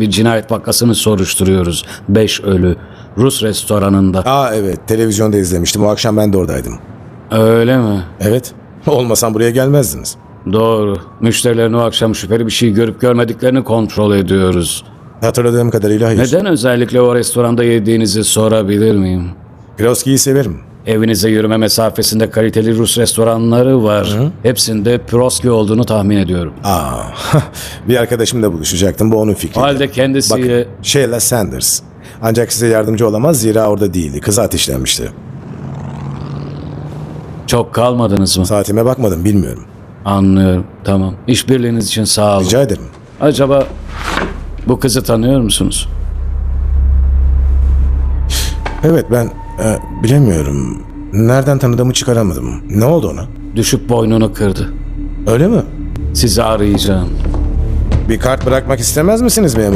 bir cinayet vakasını soruşturuyoruz. Beş ölü. Rus restoranında. Aa evet televizyonda izlemiştim. O akşam ben de oradaydım. Öyle mi? Evet. Olmasam buraya gelmezdiniz. Doğru. Müşterilerin o akşam şüpheli bir şey görüp görmediklerini kontrol ediyoruz. Hatırladığım kadarıyla hayır. Neden özellikle o restoranda yediğinizi sorabilir miyim? Piroski'yi severim. Evinize yürüme mesafesinde kaliteli Rus restoranları var. Hepsinde Piroski olduğunu tahmin ediyorum. Aa, bir arkadaşımla buluşacaktım. Bu onun fikri. O halde kendisi... Bakın, Sheila Sanders. Ancak size yardımcı olamaz zira orada değildi. Kızı ateşlenmişti. Çok kalmadınız mı? Saatime bakmadım bilmiyorum. Anlıyorum. Tamam. İşbirliğiniz için sağ olun. Rica ederim. Acaba bu kızı tanıyor musunuz? Evet ben e, bilemiyorum. Nereden tanıdığımı çıkaramadım. Ne oldu ona? Düşüp boynunu kırdı. Öyle mi? Sizi arayacağım. Bir kart bırakmak istemez misiniz memur?